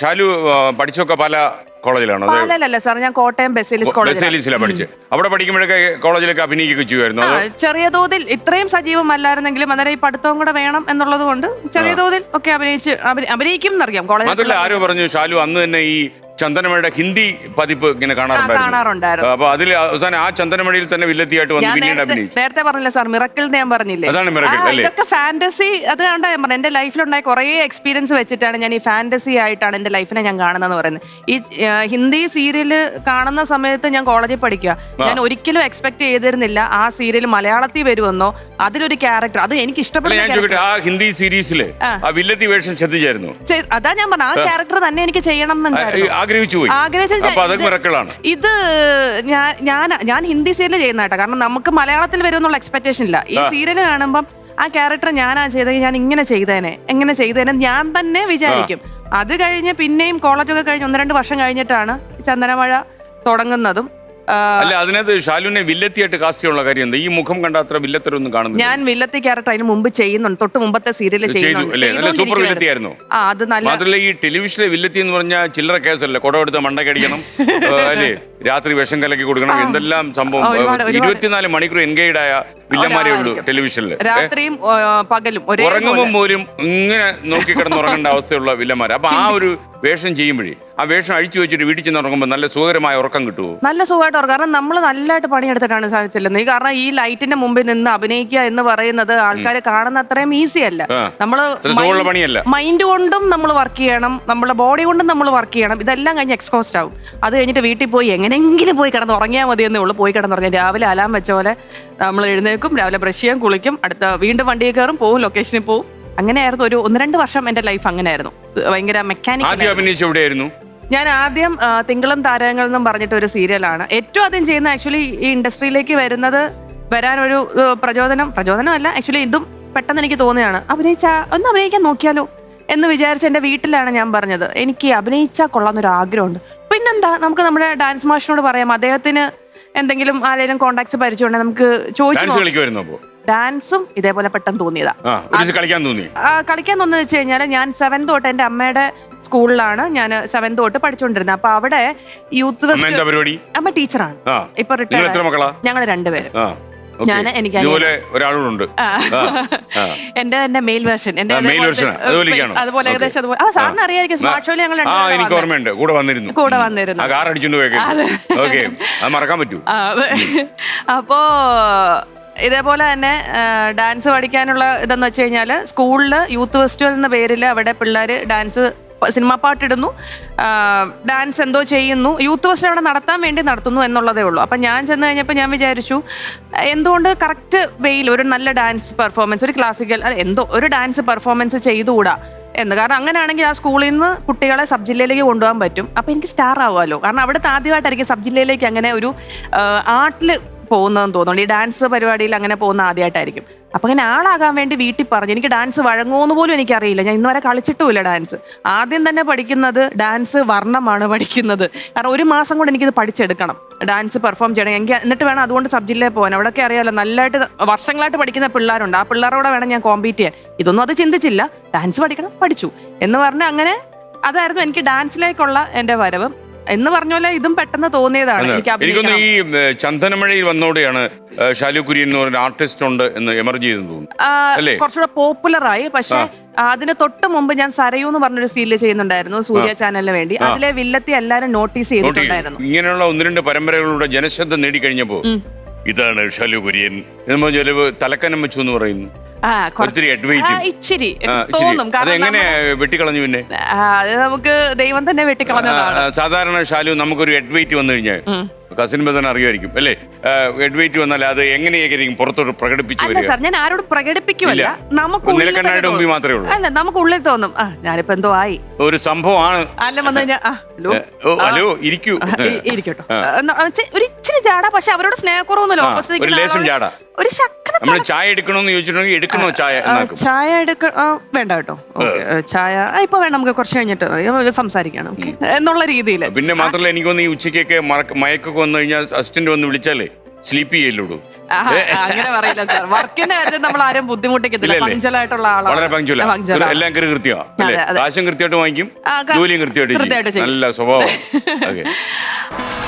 ഷാലു പഠിച്ചൊക്കെ പല കോളേജിലാണോ? പാലല്ല സാർ ഞാൻ കോട്ടയം ബെസേലിസ് കോളേജ് ബസേലിസിലാണ് പഠിച്ചത് അവിടെ പഠിക്കുമ്പോഴൊക്കെ കോളേജിലൊക്കെ അഭിനയിക്കുകയൊക്കെ ചെയ്യുമായിരുന്നു? ആ, അത്. ചെറിയ തോതിൽ ഇത്രയും സജീവമല്ലായിരുന്നെങ്കിലും അന്നേരം ഈ പഠിത്തവും കൂടെ വേണം എന്നുള്ളത് കൊണ്ട് ചെറിയ തോതിൽ ഒക്കെ അഭിനയിച്ച് അഭി- അഭിനയിക്കും എന്നറിയാം മാത്രമല്ല കോളേജിൽ ആരോ പറഞ്ഞു ഷാലു അന്ന് തന്നെ ഈ ചന്ദനമഴയുടെ ഹിന്ദി പതിപ്പ് ഇങ്ങനെ കാണാറുണ്ടായിരുന്നു. അപ്പൊ അതിൽ അവസാനം ആ ചന്ദനമഴയിൽ തന്നെ വില്ലത്തിയായിട്ട് വന്ന് പിന്നീട് നേരത്തെ അഭിനയിച്ചു. നേരത്തെ പറഞ്ഞില്ല സാർ മിറക്കിൾ ഞാൻ പറഞ്ഞില്ലേ? അതാണ് മിറക്കിൾ അല്ലേ? ഇതൊക്കെ ഫാന്റസി അത് കണ്ടാ ഞാൻ പറഞ്ഞു എന്റെ ലൈഫിലുണ്ടായ കുറേ എക്സ്പീരിയൻസ് വെച്ചിട്ടാണ് ഞാൻ ഈ ഫാന്റസി ആയിട്ടാണ് എന്റെ ലൈഫിനെ ഞാൻ കാണുന്നതെന്ന് പറയുന്നത്. ഈ ഹിന്ദി സീരിയൽ കാണുന്ന സമയത്ത് ഞാൻ കോളേജിൽ പഠിക്കുക ഞാൻ ഒരിക്കലും എക്സ്പെക്ട് ചെയ്തിരുന്നില്ല ആ സീരിയൽ മലയാളത്തിൽ വരുമെന്നോ അതിലൊരു ക്യാരക്ടർ അത് എനിക്ക് ഇഷ്ടപ്പെട്ടു ആ ഹിന്ദി സീരീസിലെ. ആ. വില്ലത്തി വേഷം ശ്രദ്ധിച്ചായിരുന്നു? അതാ ഞാൻ പറഞ്ഞ ആ ക്യാരക്ടർ തന്നെ എനിക്ക് ചെയ്യണം എന്നുണ്ടായിരുന്നു. ആഗ്രഹിച്ചു പോയി. ആഗ്രഹിച്ച അപ്പൊ അതൊക്കെ മിറക്കളാണ്. ഇത് ഞാൻ ഞാൻ ഞാൻ ഹിന്ദി സീരിയൽ ചെയ്യുന്ന കേട്ടോ. കാരണം നമുക്ക് മലയാളത്തിൽ വരുമെന്നുള്ള എക്സ്പെക്ടേഷൻ ഇല്ല. ഈ സീരിയൽ കാണുമ്പം ആ ക്യാരക്ടർ ഞാനാ ചെയ്തത് ഞാൻ ഇങ്ങനെ ചെയ്തേനെ എങ്ങനെ ചെയ്തേനെ ഞാൻ തന്നെ വിചാരിക്കും. അത് കഴിഞ്ഞ് പിന്നെയും കോളേജൊക്കെ കഴിഞ്ഞ് ഒന്ന് രണ്ട് വർഷം കഴിഞ്ഞിട്ടാണ് ചന്ദനമഴ തുടങ്ങുന്നതും. അല്ല അതിനകത്ത് ഷാലുവിനെ വില്ലത്തിയായിട്ട് കാസ്റ്റ് ചെയ്യാനുള്ള കാര്യം എന്താ? ഈ മുഖം കണ്ട അത്ര വില്ലത്തരൊന്നും കാണുന്നു ഞാൻ വില്ലത്തി ക്യാരക്ടർ അതിന് മുമ്പ് ചെയ്യുന്നുണ്ട്. തൊട്ട് മുമ്പത്തെ സീരിയൽ ചെയ്തു അല്ലേ? നല്ല സൂപ്പർ. വില്ലത്തിയായിരുന്നു. ആ അത് നല്ല മാത്രമല്ല ഈ ടെലിവിഷനിലെ വില്ലത്തി എന്ന് പറഞ്ഞാൽ ചില്ലറ കേസല്ല? കുടം എടുത്ത് മണ്ടക്കടിക്കണം അല്ലേ? രാത്രി വിഷം കലക്കി കൊടുക്കണം. എന്തെല്ലാം സംഭവം? ഒരുപാട്. ഇരുപത്തിനാല് മണിക്കൂർ എൻഗേജ് ആയ വില്ലന്മാരേ ഉള്ളൂ ഒരാളായിരിക്കും. ടെലിവിഷനിൽ രാത്രിയും പകലും ഒരേ ഉറങ്ങുമ്പോൾ പോലും ഇങ്ങനെ നോക്കി കിടന്ന് ഉറങ്ങേണ്ട അവസ്ഥയുള്ള വില്ലന്മാർ അപ്പൊ ആ ഒരു വേഷം ചെയ്യുമ്പോഴേ ആ വേഷം അഴിച്ചു വെച്ചിട്ട് വീട്ടിൽ ചെന്ന് ഉറങ്ങുമ്പോൾ നല്ല സുഖകരമായ ഉറക്കം കിട്ടുമോ നല്ല സുഖമായിട്ട് ഉറക്കം കാരണം നമ്മൾ നല്ലതായിട്ട് പണിയെടുത്തിട്ടാണ് സാധിച്ചില്ലെന്ന് ഈ കാരണം ഈ ലൈറ്റിന്റെ മുമ്പിൽ നിന്ന് അഭിനയിക്കുക എന്ന് പറയുന്നത് ആൾക്കാർ കാണുന്ന അത്രയും ഈസി അല്ല. ആ. നമ്മൾ പണിയല്ല. മൈൻഡ് കൊണ്ടും നമ്മൾ വർക്ക് ചെയ്യണം. നമ്മുടെ ബോഡി കൊണ്ടും നമ്മൾ വർക്ക് ചെയ്യണം. ഇതെല്ലാം കഴിഞ്ഞ് എക്സ്കോസ്റ്റ് ആവും. അത് കഴിഞ്ഞിട്ട് വീട്ടിൽ പോയി എങ്ങനെയെങ്കിലും പോയി കിടന്ന് ഉറങ്ങിയാൽ മതി എന്നേ ഉള്ളൂ. പോയി കിടന്നുറങ്ങാം രാവിലെ അലാം വെച്ച പോലെ നമ്മൾ എഴുന്നേക്കും രാവിലെ ബ്രഷ് ചെയ്യാൻ കുളിക്കും അടുത്ത വീണ്ടും വണ്ടിയിൽ കയറും പോവും ലൊക്കേഷനിൽ പോവും. അങ്ങനെയായിരുന്നു ഒരു ഒന്ന് രണ്ട് വർഷം എന്റെ ലൈഫ് അങ്ങനെയായിരുന്നു. ഭയങ്കര മെക്കാനിക് ആദ്യം അഭിനയിച്ച എവിടെയായിരുന്നു? ഞാൻ ആദ്യം ആ, തിങ്കളും താരങ്ങൾ എന്നും പറഞ്ഞിട്ട് ഒരു സീരിയലാണ്. ഏറ്റവും ആദ്യം ചെയ്യുന്ന ആക്ച്വലി ഈ ഇൻഡസ്ട്രിയിലേക്ക് വരുന്നത് വരാനൊരു ഏ, പ്രചോദനം പ്രചോദനമല്ല ആക്ച്വലി ഇതും പെട്ടെന്ന് എനിക്ക് തോന്നിയാണ് അഭിനയിച്ചാ ഒന്ന് അഭിനയിക്കാൻ നോക്കിയാലോ എന്ന് വിചാരിച്ച് എന്റെ വീട്ടിലാണ് ഞാൻ പറഞ്ഞത്. എനിക്ക് അഭിനയിച്ചാൽ കൊള്ളാന്നൊരു ആഗ്രഹമുണ്ട്. പിന്നെന്താ നമുക്ക് നമ്മുടെ ഡാൻസ് മാഷിനോട് പറയാം. അദ്ദേഹത്തിന് എന്തെങ്കിലും ആരെങ്കിലും കോണ്ടാക്ട്സ് പരിചയമുണ്ടെങ്കിൽ നമുക്ക് ചോദിച്ചു ഡാൻസ് കളിക്കുമായിരുന്നു അപ്പോ ഡാൻസും ഇതേപോലെ പെട്ടെന്ന് തോന്നിയതാ. ആ ഒരു ദിവസം കളിക്കാൻ തോന്നി. ആ, കളിക്കാൻ തോന്നുന്നത് വെച്ച് കഴിഞ്ഞാൽ ഞാൻ സെവൻ തൊട്ട് എന്റെ അമ്മയുടെ സ്കൂളിലാണ് ഞാൻ സെവൻ തൊട്ട് പഠിച്ചുകൊണ്ടിരുന്നത് അപ്പൊ അവിടെ യൂത്ത് അമ്മ ഫെസ്റ്റ് എന്താ പരിപാടി? അമ്മ ടീച്ചറാണ്. ആ ഇപ്പൊ നിങ്ങൾ എത്ര റിട്ടയർഡ് മക്കളാ? ഞങ്ങൾ രണ്ടുപേരും. ആ okay. ഞാൻ എനിക്ക് ഇതുപോലെ ഒരാളോടുണ്ട് ആ. ആ. എന്റെ തന്നെ മെയിൽ വേർഷൻ എന്റെ ആ. അതുപോലെയൊക്കെയാണോ? അതുപോലെ Okay. ഏകദേശം അതുപോലെ. ആ സാറിന് അറിയായിരിക്കും. സ്മാർട്ട് ഷോയിൽ ഞങ്ങൾ ആ രണ്ടുപേരും എനിക്ക് വന്നത്. ഓർമ്മയുണ്ട്. കൂടെ വന്നിരുന്നു. കൂടെ വന്നിരുന്നു. ആ കാർ അടിച്ചോണ്ട് പോയേക്കെ ഓക്കെ. അത് മറക്കാൻ പറ്റൂ. ആ, അതെ. അപ്പോ ഇതേപോലെ തന്നെ ഡാൻസ് പഠിക്കാനുള്ള ഇതെന്ന് വെച്ച് കഴിഞ്ഞാൽ സ്കൂളിൽ യൂത്ത് ഫെസ്റ്റിവൽ എന്ന പേരിൽ അവിടെ പിള്ളേർ ഡാൻസ് സിനിമാ പാട്ടിടുന്നു ഡാൻസ് എന്തോ ചെയ്യുന്നു. യൂത്ത് ഫെസ്റ്റിവൽ അവിടെ നടത്താൻ വേണ്ടി നടത്തുന്നു എന്നുള്ളതേ ഉള്ളൂ. അപ്പം ഞാൻ ചെന്ന് കഴിഞ്ഞപ്പോൾ ഞാൻ വിചാരിച്ചു എന്തുകൊണ്ട് കറക്റ്റ് വെയിൽ ഒരു നല്ല ഡാൻസ് പെർഫോമൻസ് ഒരു ക്ലാസിക്കൽ എന്തോ ഒരു ഡാൻസ് പെർഫോമൻസ് ചെയ്തുകൂടാ എന്ന്. കാരണം അങ്ങനെയാണെങ്കിൽ ആ സ്കൂളിൽ നിന്ന് കുട്ടികളെ സബ് ജില്ലയിലേക്ക് കൊണ്ടുപോകാൻ പറ്റും. അപ്പം എനിക്ക് സ്റ്റാർ ആവുമല്ലോ. കാരണം അവിടുത്തെ ആദ്യമായിട്ടായിരിക്കും സബ് ജില്ലയിലേക്ക് അങ്ങനെ ഒരു ആർട്ടിൽ പോകുന്നതെന്ന് തോന്നുള്ളൂ ഈ ഡാൻസ് പരിപാടിയിൽ അങ്ങനെ പോകുന്ന ആദ്യമായിട്ടായിരിക്കും അപ്പം അങ്ങനെ ആളാകാൻ വേണ്ടി വീട്ടിൽ പറഞ്ഞു എനിക്ക് ഡാൻസ് വഴങ്ങുമെന്ന് പോലും എനിക്കറിയില്ല. ഞാൻ ഇന്ന് വരെ കളിച്ചിട്ടുമില്ല ഡാൻസ് ആദ്യം തന്നെ പഠിക്കുന്നത് ഡാൻസ് വർണമാണ് പഠിക്കുന്നത്. കാരണം ഒരു മാസം കൊണ്ട് എനിക്കിത് പഠിച്ചെടുക്കണം. ഡാൻസ് പെർഫോം ചെയ്യണം. എനിക്ക് എന്നിട്ട് വേണം അതുകൊണ്ട് സബ് പോകാൻ. അവിടെയൊക്കെ അറിയാമല്ലോ നല്ലതായിട്ട് വർഷങ്ങളായിട്ട് പഠിക്കുന്ന പിള്ളേരുണ്ട്. ആ പിള്ളേരോടെ വേണം ഞാൻ കോമ്പീറ്റ് ചെയ്യാൻ. ഇതൊന്നും അത് ചിന്തിച്ചില്ല. ഡാൻസ് പഠിക്കണം പഠിച്ചു. എന്ന് പറഞ്ഞ് അങ്ങനെ അതായിരുന്നു എനിക്ക് ഡാൻസിലേക്കുള്ള എന്റെ വരവ്. എന്ന് പറഞ്ഞ പോലെ ഇതും പെട്ടെന്ന് തോന്നിയതാണ്. എനിക്ക് എനിക്കൊന്ന് അഭിനയിക്കണം ഈ ചന്ദനമഴയിൽ വന്നോടെയാണ് ഷാലുക്കുരി ഷാലു കുര്യൻ എന്ന് പറഞ്ഞ ആർട്ടിസ്റ്റ് ഉണ്ട് എന്ന് എമർജ് ചെയ്തെന്ന് തോന്നുന്നു. ആ, അല്ലേ? കുറച്ചുകൂടെ പോപ്പുലറായി പക്ഷെ അതിന് തൊട്ട് മുമ്പ് ഞാൻ സരയു എന്ന് പറഞ്ഞൊരു സീരിയൽ ചെയ്യുന്നുണ്ടായിരുന്നു സൂര്യ ചാനലിന് വേണ്ടി. അതിലെ വില്ലത്തി എല്ലാരും നോട്ടീസ് നോട്ട് ചെയ്തു. ചെയ്തിട്ടുണ്ടായിരുന്നു. ഇങ്ങനെയുള്ള ഒന്ന് രണ്ട് പരമ്പരകളുടെ ജനശ്രദ്ധ നേടിക്കഴിഞ്ഞപ്പോ ഇതാണ് ഷാലു കുര്യൻ. എന്ന് ചിലവ് തലക്കനം വെച്ചു എന്ന് പറയുന്നു. ആ, കുറച്ച്- ഒത്തിരി അഡ്വൈറ്റ് ആ, ഇച്ചിരി. ആ, ഇച്ചിരി. തോന്നും. കാരണം അതെങ്ങനെ വെട്ടിക്കളഞ്ഞു പിന്നെ? നമ്മ- ആ, അത് നമുക്ക് ദൈവം തന്നെ വെട്ടിക്കളഞ്ഞതാണ്. ആ, സാധാരണ ഷാലു നമുക്കൊരു അഡ്വൈറ്റ് വന്നു കഴിഞ്ഞാൽ കസിൻ ബദൻ അറിയുമായിരിക്കും അല്ലേ? എഡ്വേറ്റ് വന്നാൽ അത് എങ്ങനെയായിരിക്കും പുറത്തോട്ട് പ്രകടിപ്പിച്ചു അല്ല സാർ ഞാൻ ആരോടും പ്രകടിപ്പിക്കുമല്ല നമുക്ക് തന്നെ മുമ്പിൽ മാത്രമേ ഉള്ളൂ. അല്ല നമുക്ക് ഉള്ളിൽ തോന്നും. ആ ഞാനിപ്പോ എന്തോ ആയി. ഒരു സംഭവമാണ്. അല്ല വന്നു ഹലോ? ഇരിക്കൂ. ഇരിക്കട്ടോ. ഒരു ഇച്ചിരി ജാട പക്ഷെ അവരോട് സ്നേഹക്കുറവൊന്നുമില്ല. ഓപ്പോസിറ്റ് ഒരു നമ്മൾ ചായ എടുക്കണമെന്ന് ചോദിച്ചിട്ടുണ്ടെങ്കിൽ എടുക്കണോ ചായ ചായ എടുക്ക വേണ്ട കേട്ടോ. ചായ ഇപ്പൊ വേണം നമുക്ക് കുറച്ച് കഴിഞ്ഞിട്ട്. സംസാരിക്കണം എന്നുള്ള രീതിയിൽ പിന്നെ മാത്രമല്ല എനിക്കൊന്ന് ഈ ഉച്ചയ്ക്കൊക്കെ മയക്കൊക്കെ വന്നു കഴിഞ്ഞാൽ അസിസ്റ്റന്റ് വന്ന് വിളിച്ചാലേ സ്ലീപ്പ് ചെയ്യല്ലോടൂ അങ്ങനെ പറയില്ല സാർ വർക്കിന്റെ കാര്യത്തിൽ നമ്മൾ ആരും ബുദ്ധിമുട്ടിക്കത്തില്ല? പഞ്ചലായിട്ടുള്ള ആളാണ് വളരെ പങ്ക്ചുവല എല്ലാം കൃത്യമാണ്. കാശും കൃത്യമായിട്ട് വാങ്ങിക്കും ജോലിയും കൃത്യമായിട്ട്. നല്ല സ്വഭാവം.